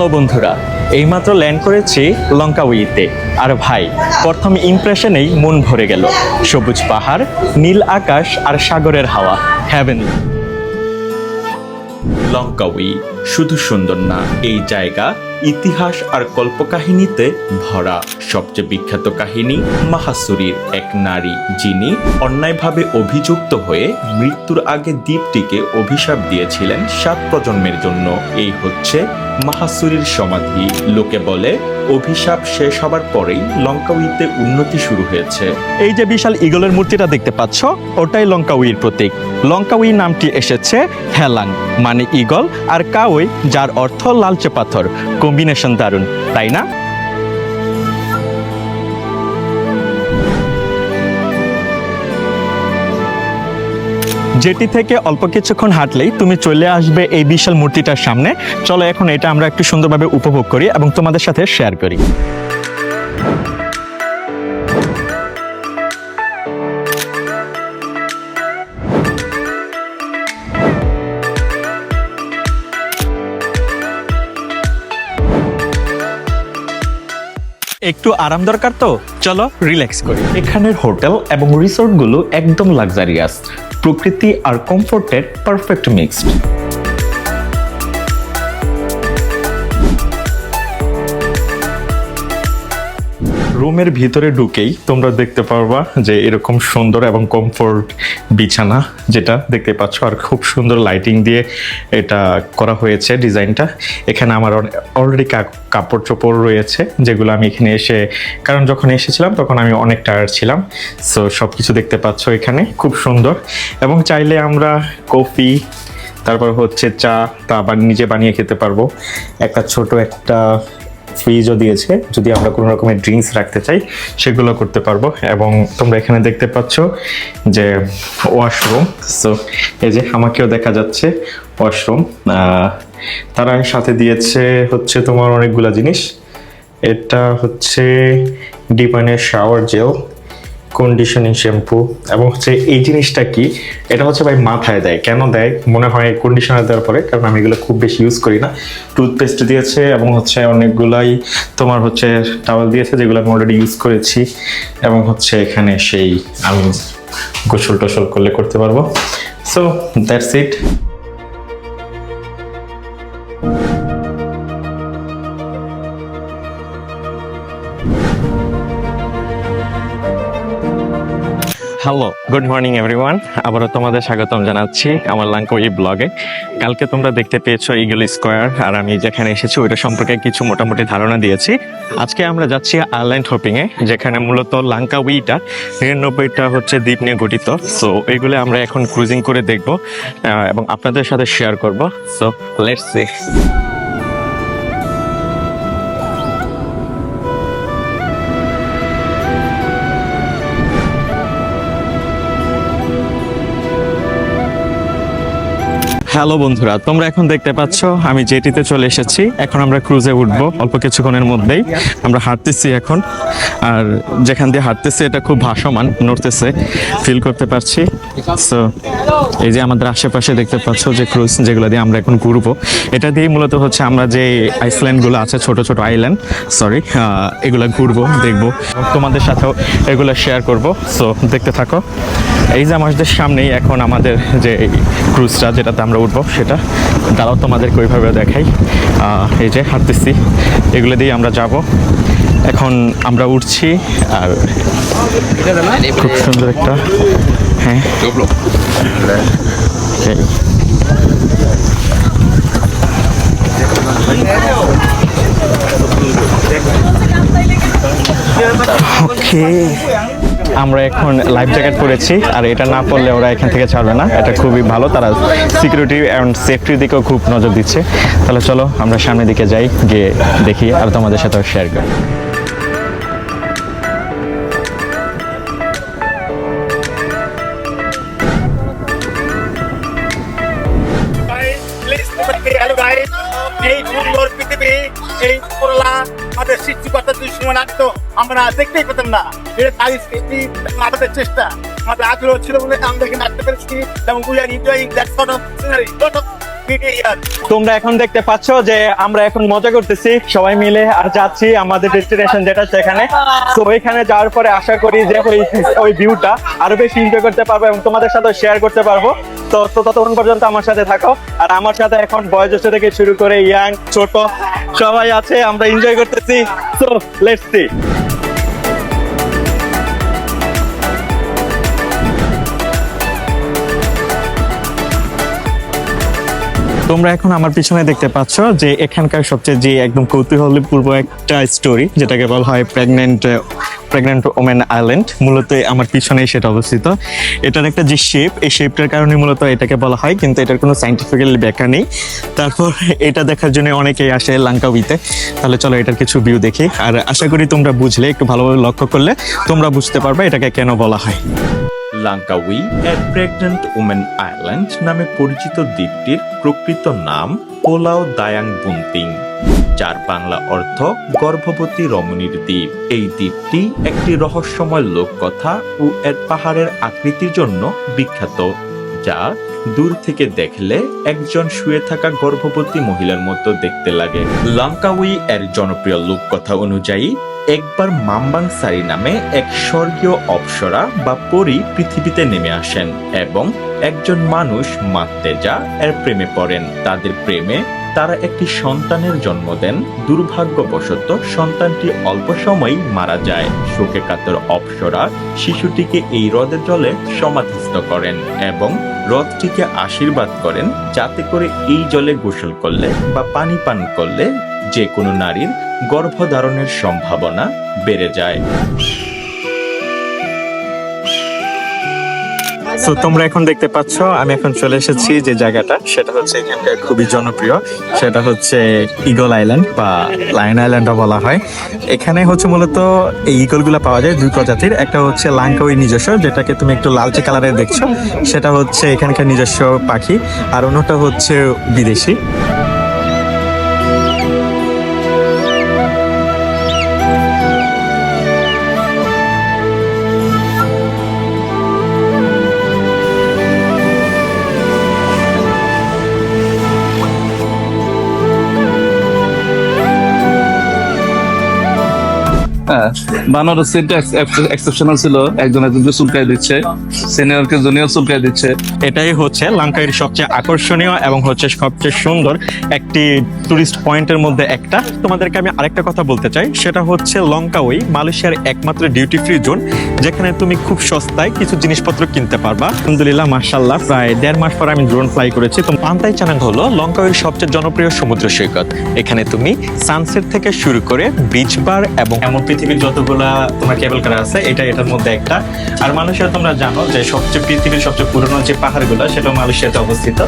Hello বন্ধুরা, এইমাত্র land করেছি লঙ্কাউইতে আর ভাই, প্রথম ইমপ্রেশনেই মন ভরে গেল। সবুজ পাহাড়, নীল আকাশ আর সাগরের হাওয়া। হ্যাভেন লঙ্কাউই শুধু সুন্দর না, এই জায়গা ইতিহাস আর কল্পকাহিনীতে ভরা। সবচেয়ে বিখ্যাত কাহিনী মাহাসুরির এক নারী, যিনি অন্যায়ভাবে অভিযুক্ত হয়ে মৃত্যুর আগে দ্বীপটিকে অভিশাপ দিয়েছিলেন সাত প্রজন্মের জন্য। এই হচ্ছে মাহাসুরীর সমাধি, লোকে বলে, অভিশাপ শেষ হবার পরেই লঙ্কাউইতে উন্নতি শুরু হয়েছে। এই যে বিশাল ইগলের মূর্তিটা দেখতে পাচ্ছ, ওটাই লঙ্কাউইর প্রতীক। লঙ্কাউই নামটি এসেছে হেলাং মানে ইগল আর কাউই, যার অর্থ লালচে পাথর কম্বিনেশন দারুণ, তাই না? যেটি থেকে অল্প কিছুক্ষণ হাঁটলেই তুমি চলে আসবে এই বিশাল মূর্তিটার সামনে। চলো এখন এটা আমরা একটু সুন্দরভাবে উপভোগ করি এবং তোমাদের সাথে শেয়ার করি। একটু আরাম দরকার তো? চলো রিল্যাক্স করি। এখানের হোটেল এবং রিসোর্টগুলো একদম লাক্সারিয়াস প্রকৃতি আর কমফোর্টের পারফেক্ট মিক্সড রুমের ভিতরে ঢুকেই তোমরা দেখতে পারবা যে এরকম সুন্দর এবং কমফোর্ট বিছানা যেটা দেখতে পাচ্ছ, আর খুব সুন্দর লাইটিং দিয়ে এটা করা হয়েছে ডিজাইনটা। এখানে আমার অলরেডি কাপড় চোপড় রয়েছে, যেগুলো আমি এখানে এসে কারণ যখন এসেছিলাম তখন আমি অনেক টায়ার্ড ছিলাম। সো সব কিছু দেখতে পাচ্ছ এখানে, খুব সুন্দর। এবং চাইলে আমরা কফি, তারপর হচ্ছে চা, তা আবার নিজে বানিয়ে খেতে পারব। একটা ছোট একটা ফ্রিজও দিয়েছে। যদি আমরা কোনো রকমের ড্রিঙ্কস রাখতে চাই, সেগুলো করতে পারব। এবং তোমরা এখানে দেখতে পাচ্ছ যে ওয়াশরুম সো এই যে আমাকেও দেখা যাচ্ছে ওয়াশরুম তারা সাথে দিয়েছে হচ্ছে তোমার অনেকগুলো জিনিস। এটা হচ্ছে ডিপানের শাওয়ার জেল কন্ডিশনিং শ্যাম্পু এবং হচ্ছে এই জিনিসটা কি? এটা হচ্ছে ভাই মাথায় দেয়। কেন দেয়? মনে হয় কন্ডিশনার দেওয়ার পরে, কারণ আমি এগুলো খুব বেশি ইউজ করি না। টুথপেস্ট দিয়েছে এবং হচ্ছে অনেকগুলাই তোমার হচ্ছে টাওয়াল দিয়েছে, যেগুলো আমি অলরেডি ইউজ করেছি। এবং হচ্ছে এখানে সেই আমি গোসল টোসল করলে করতে পারব। So that's it hello good morning everyone আবারও তোমাদের স্বাগতম জানাচ্ছি আমার লাঙ্কোই ব্লগে কালকে তোমরা দেখতে পেয়েছ ইগল স্কোয়ার আর আমি যেখানে এসেছি ওইটা সম্পর্কে কিছু মোটামুটি ধারণা দিয়েছি। আজকে আমরা যাচ্ছি আইল্যান্ড হপিংয়ে যেখানে মূলত লাঙ্কা উইটা নিরানব্বইটা হচ্ছে দ্বীপ নিয়ে গঠিত। সো এইগুলো আমরা এখন ক্রুজিং করে দেখব এবং আপনাদের সাথে শেয়ার করব। সো লেটস সি হ্যালো বন্ধুরা, তোমরা এখন দেখতে পাচ্ছ, আমি জেটিতে চলে এসেছি। এখন আমরা ক্রুজে উঠবো, অল্প কিছুক্ষণের মধ্যেই। আমরা হাঁটতেছি এখন, আর যেখান দিয়ে হাঁটতেছি, এটা খুব ভাসমান, নড়তেছে ফিল করতে পারছি। সো এই যে আমাদের আশেপাশে দেখতে পাচ্ছ যে ক্রুজ যেগুলো দিয়ে আমরা এখন ঘুরবো, এটা দিয়ে মূলত হচ্ছে আমরা যে আইসল্যান্ডগুলো আছে, ছোট ছোট আইল্যান্ড সরি এগুলো ঘুরবো, দেখব। তোমাদের সাথেও এগুলো শেয়ার করব। সো দেখতে থাকো। এই যে আমাদের সামনেই এখন আমাদের যে ক্রুজটা যেটাতে আমরা উঠবো, সেটা। দাঁড়াও, তোমাদেরকে ওইভাবে দেখাই। এই যে হাঁটতেছি, এগুলো দিয়ে আমরা যাব। এখন আমরা উঠছি, আর খুব সুন্দর একটা হ্যাঁ। এই। আমরা এখন লাইফ জ্যাকেট পরেছি, আর এটা না পরলে ওরা এখান থেকে ছাড়বে না। এটা খুবই ভালো, তারা সিকিউরিটি অ্যান্ড সেফটির দিকেও খুব নজর দিচ্ছে। তাহলে চলো, আমরা সামনের দিকে যাই, গিয়ে দেখি, আর তোমাদের সাথেও শেয়ার করি। আমরা দেখতেই পেতাম না। এটা তাই স্মৃতি আমাদের চেষ্টা? আমাদের আগ্রহ ছিল বলে আমরা আসতে পেরেছি এবং we are that sort of scenery তোমরা এখন দেখতে পাচ্ছ যে আমরা এখন মজা করতেছি। সবাই মিলে আর যাচ্ছি আমাদের ডেস্টিনেশন যেটা সেখানে। তো ওইখানে যাওয়ার পরে আশা করি যে ওই ওই ভিউটা আরও বেশি এনজয় করতে পারব এবং তোমাদের সাথে শেয়ার করতে পারব। তো ততক্ষণ পর্যন্ত আমার সাথে থাকো। আর আমার সাথে এখন বয়োজ্যেষ্ঠ থেকে শুরু করে ইয়াং, ছোট সবাই আছে, আমরা এনজয় করতেছি। তো লেটস সি তোমরা এখন আমার পিছনে দেখতে পাচ্ছ যে এখানকার সবচেয়ে যে একদম কৌতূহলপূর্ব একটা স্টোরি যেটাকে বলা হয় প্রেগনেন্ট প্রেগনেন্ট ওমেন আইল্যান্ড মূলত আমার পিছনেই সেটা অবস্থিত। এটার একটা যে শেপ এই শেপটার কারণে মূলত এটাকে বলা হয়, কিন্তু এটার কোনো সাইন্টিফিক্যালি ব্যাখ্যা নেই। তারপর এটা দেখার জন্য অনেকেই আসে লাঙ্কাউইতে তাহলে চলো এটার কিছু ভিউ দেখি। আর আশা করি তোমরা বুঝলে, একটু ভালোভাবে লক্ষ্য করলে তোমরা বুঝতে পারবে এটাকে কেন বলা হয়। লাঙ্কাউই এর প্রেগন্যান্ট উমেন আইল্যান্ড নামে পরিচিত দ্বীপটির প্রকৃত নাম পোলাও দায়াং বুন্তিং যার বাংলা অর্থ গর্ভবতী রমণীর দ্বীপ। এই দ্বীপটি একটি রহস্যময় লোককথা ও এর পাহাড়ের আকৃতির জন্য বিখ্যাত, যা দূর থেকে দেখলে একজন শুয়ে থাকা গর্ভবতী মহিলার মতো দেখতে লাগে। লাঙ্কাউই এর জনপ্রিয় লোককথা অনুযায়ী একবার মাম্বাং সারি নামে এক স্বর্গীয় অপ্সরা বা পরী পৃথিবীতে নেমে আসেন এবং একজন মানুষ মাত্তেজা এর প্রেমে পড়েন। তাদের প্রেমে তারা একটি সন্তানের জন্ম দেন। দুর্ভাগ্যবশত সন্তানটি অল্প সময়ই মারা যায়। শোকে কাতর অপ্সরা শিশুটিকে এই হ্রদের জলে সমাধিস্থ করেন এবং হ্রদটিকে আশীর্বাদ করেন। যাতে করে এই জলে গোসল করলে বা পানি পান করলে যে কোনো নারীর গর্ভধারণের সম্ভাবনা বেড়ে যায়। তো তোমরা এখন দেখতে পাচ্ছ, আমি এখন চলে এসেছি যে জায়গাটা, সেটা হচ্ছে এখানকার খুবই জনপ্রিয়। সেটা হচ্ছে ইগল আইল্যান্ড বা লায়ন আইল্যান্ডও বলা হয়। এখানে হচ্ছে মূলত এই ইগলগুলা পাওয়া যায় দুই প্রজাতির। একটা হচ্ছে লাঙ্কাউই নিজস্ব, যেটাকে তুমি একটু লালচে কালারের দেখছ। সেটা হচ্ছে এখানকার নিজস্ব পাখি। আর অন্যটা হচ্ছে বিদেশি। হ্যাঁ বানর সিনটা এক্সেপশনাল ছিল। একজন একজনকে চুলকাই দিচ্ছে সিনিয়রকে জুনিয়র চুলকাই দিচ্ছে। এটাই হচ্ছে লাঙ্কাইয়ের সবচেয়ে আকর্ষণীয় এবং হচ্ছে সবচেয়ে সুন্দর একটি টুরিস্ট পয়েন্টের মধ্যে একটা। তোমাদেরকে আমি আরেকটা কথা বলতে চাই, সেটা হচ্ছে লঙ্কাওই, মালয়েশিয়ার একমাত্র ডিউটি ফ্রি জোন যেখানে তুমি খুব সস্তায় কিছু জিনিসপত্র কিনতে পারবা। আলহামদুলিল্লাহ মার্শাল্লাহ প্রায় দেড় মাস পর আমি ড্রোন ফ্লাই করেছি। তো পান্তাই চ্যানেল হলো লঙ্কাওয়ের সবচেয়ে জনপ্রিয় সমুদ্র সৈকত। এখানে তুমি সানসেট থেকে শুরু করে বিচ বার এবং এমন পৃথিবীর যতগুলা তোমার কেবল করা আছে, এটা এটার মধ্যে একটা। আর মালয়েশিয়া তোমরা জানো যে সবচেয়ে পৃথিবীর সবচেয়ে পুরনো যে পাহাড়গুলো সেটা মালয়েশিয়াতে অবস্থিত।